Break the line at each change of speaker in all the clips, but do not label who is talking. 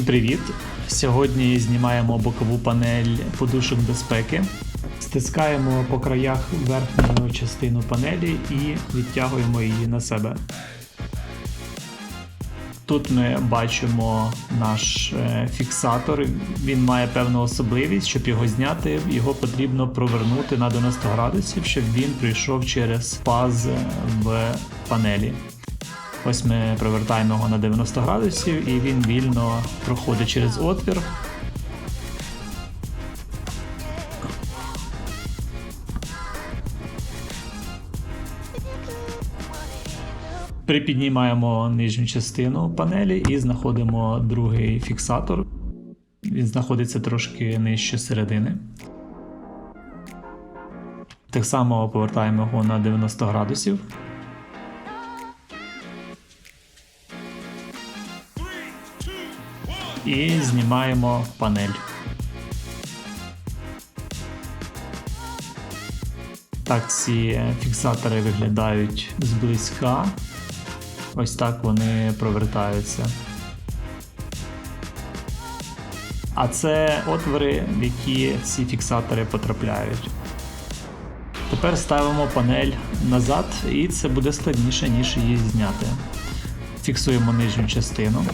Привіт! Сьогодні знімаємо бокову панель подушок безпеки. Стискаємо по краях верхню частину панелі і відтягуємо її на себе. Тут ми бачимо наш е, фіксатор. Він має певну особливість, щоб його зняти, його потрібно провернути на 90 градусів, щоб він прийшов через паз в панелі. Ось ми провертаємо його на 90 градусів і він вільно проходить через отвір. Припіднімаємо нижню частину панелі і знаходимо другий фіксатор. Він знаходиться трошки нижче середини. Так само повертаємо його на 90 градусів. І знімаємо панель. Так ці фіксатори виглядають зблизька. Ось так вони провертаються. А це отвори, в які ці фіксатори потрапляють. Тепер ставимо панель назад, і це буде складніше, ніж її зняти. Фіксуємо нижню частину.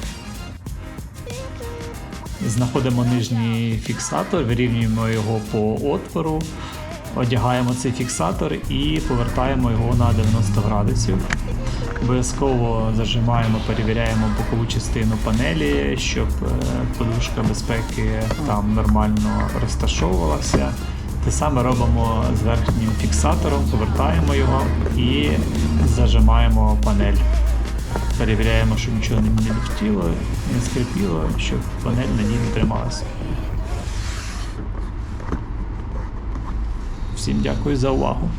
Знаходимо нижній фіксатор, вирівнюємо його по отвору, одягаємо цей фіксатор і повертаємо його на 90 градусів. Обов'язково зажимаємо, перевіряємо бокову частину панелі, щоб е, подушка безпеки там нормально розташовувалася. Те саме робимо з верхнім фіксатором, повертаємо його і зажимаємо панель. Перевіряємо, щоб нічого не летіло, не скрипіло, щоб панель надійно трималася. Всім дякую за увагу.